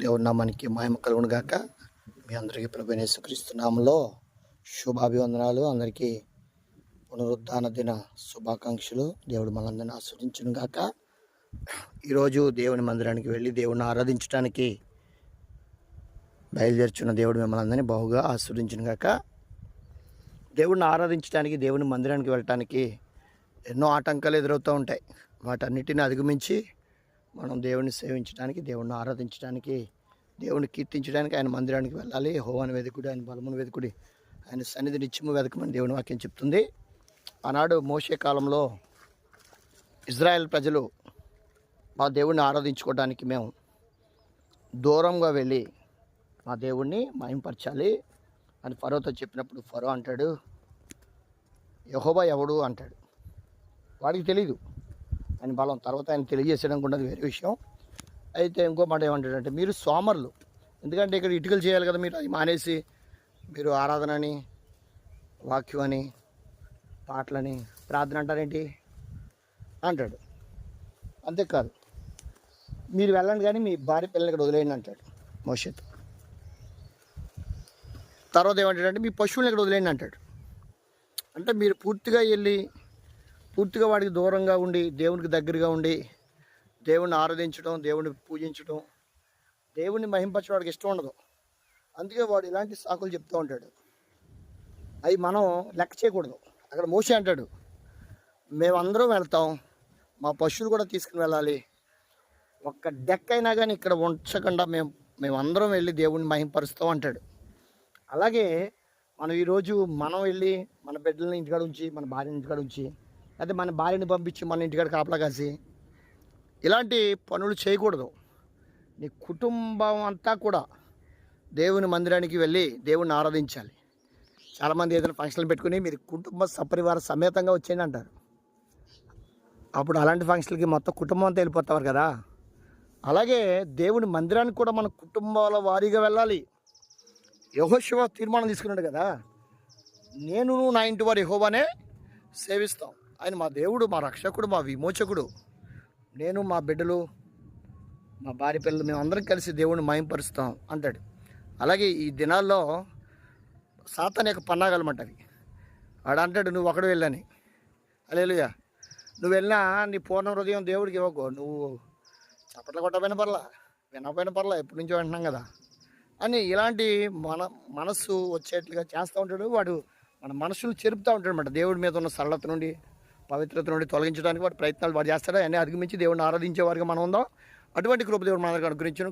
దేవుడి నామానికి మహిమ కలుగును గాక. మీ అందరికీ ప్రభు నామంలో శుభాభివందనాలు. అందరికీ పునరుద్ధాన దిన శుభాకాంక్షలు. దేవుడు మనందరిని ఆస్వాదించును గాక. ఈరోజు దేవుని మందిరానికి వెళ్ళి దేవుడిని ఆరాధించడానికి బయలుదేరుచున్న దేవుడు మిమ్మల్ని అందరినీ బహుగా ఆస్వాదించును గాక. దేవుడిని ఆరాధించడానికి దేవుని మందిరానికి వెళ్ళటానికి ఎన్నో ఆటంకాలు ఎదురవుతూ ఉంటాయి. వాటన్నిటిని అధిగమించి మనం దేవుణ్ణి సేవించడానికి దేవుణ్ణి ఆరాధించడానికి దేవుణ్ణి కీర్తించడానికి ఆయన మందిరానికి వెళ్ళాలి. హోవాని వెదుకుడు ఆయన బలమును వెతుకుడి ఆయన సన్నిధి నిత్యము వెతకమని దేవుని వాక్యం చెప్తుంది. ఆనాడు మోసే కాలంలో ఇజ్రాయెల్ ప్రజలు మా దేవుణ్ణి ఆరాధించుకోవడానికి మేము దూరంగా వెళ్ళి మా దేవుణ్ణి మహింపరచాలి అని ఫరోతో చెప్పినప్పుడు ఫరో అంటాడు యహోబా ఎవడు అంటాడు. వాడికి తెలీదు. అని బలం తర్వాత ఆయన తెలియజేసడం కూడా వేరే విషయం. అయితే ఇంకో మాట ఏమంటాడంటే మీరు సోమరులు. ఎందుకంటే ఇక్కడ ఇటుకలు చేయాలి కదా మీరు అది మానేసి మీరు ఆరాధనని వాక్యం అని పాటలని ప్రార్థన అంటారేంటి? అంటాడు. అంతేకాదు మీరు వెళ్ళండి కానీ మీ భార్య పిల్లల్ని ఇక్కడ వదిలేయండి అంటాడు మోషత్. తర్వాత ఏమంటాడంటే మీ పశువులను ఇక్కడ వదిలేయండి అంటాడు. అంటే మీరు పూర్తిగా వెళ్ళి పూర్తిగా వాడికి దూరంగా ఉండి దేవునికి దగ్గరగా ఉండి దేవుణ్ణి ఆరాధించడం దేవుణ్ణి పూజించడం దేవుణ్ణి మహింపరచడం వాడికి ఇష్టం ఉండదు. అందుకే వాడు ఇలాంటి సాకులు చెప్తూ ఉంటాడు. అవి మనం లెక్క చేయకూడదు. అక్కడ మోసే అంటాడు మేమందరం వెళ్తాం మా పశువులు కూడా తీసుకుని వెళ్ళాలి. ఒక్క డెక్ అయినా కానీ ఇక్కడ ఉంచకుండా మేము మేమందరం వెళ్ళి దేవుణ్ణి మహింపరుస్తాం అంటాడు. అలాగే మనం ఈరోజు మనం వెళ్ళి మన బిడ్డలని ఇంటికాడ ఉంచి మన భార్యని ఇంటికాడ ఉంచి అయితే మన భార్యని పంపించి మన ఇంటికాడ కాపలా కాసి. ఇలాంటి పనులు చేయకూడదు. నీ కుటుంబం అంతా కూడా దేవుని మందిరానికి వెళ్ళి దేవుణ్ణి ఆరాధించాలి. చాలామంది ఏదైనా ఫంక్షన్లు పెట్టుకుని మీరు కుటుంబ సపరివార సమేతంగా వచ్చేయండి అంటారు. అప్పుడు అలాంటి ఫంక్షన్లకి మొత్తం కుటుంబం అంతా వెళ్ళిపోతారు కదా. అలాగే దేవుని మందిరానికి కూడా మన కుటుంబాల వారీగా వెళ్ళాలి. యహోశివ తీర్మానం తీసుకున్నాడు కదా. నేను నా ఇంటి వారి యహోవానే సేవిస్తాం. ఆయన మా దేవుడు మా రక్షకుడు మా విమోచకుడు. నేను మా బిడ్డలు మా భార్య పిల్లలు మేము అందరం కలిసి దేవుడిని మయంపరుస్తాం అంటాడు. అలాగే ఈ దినాల్లో సాతాన్ యొక్క పన్నాగలమంట అవి. వాడు అంటాడు నువ్వు ఒకడు వెళ్ళని. అలేలుయా నువ్వు వెళ్ళినా నీ పూర్ణ హృదయం దేవుడికి ఇవ్వకు. నువ్వు చప్పట్లు కొట్టపోయిన పర్లా వినకపోయినా పర్లా ఎప్పటి నుంచో వింటున్నాం కదా. అని ఇలాంటి మన మనస్సు వచ్చేట్లుగా చేస్తూ ఉంటాడు. వాడు మన మనసును చెరుపుతూ ఉంటాడు అనమాట దేవుడి మీద ఉన్న సరళత నుండి. పవిత్రత నుండి తొలగించడానికి వాటి ప్రయత్నాలు వాడు చేస్తాడు అన్నీ అధిగమించి దేవుడిని ఆరాధించే వారికి మనం ఉందాం. అటువంటి కృపదేవుడు మన అనుగ్రహించను.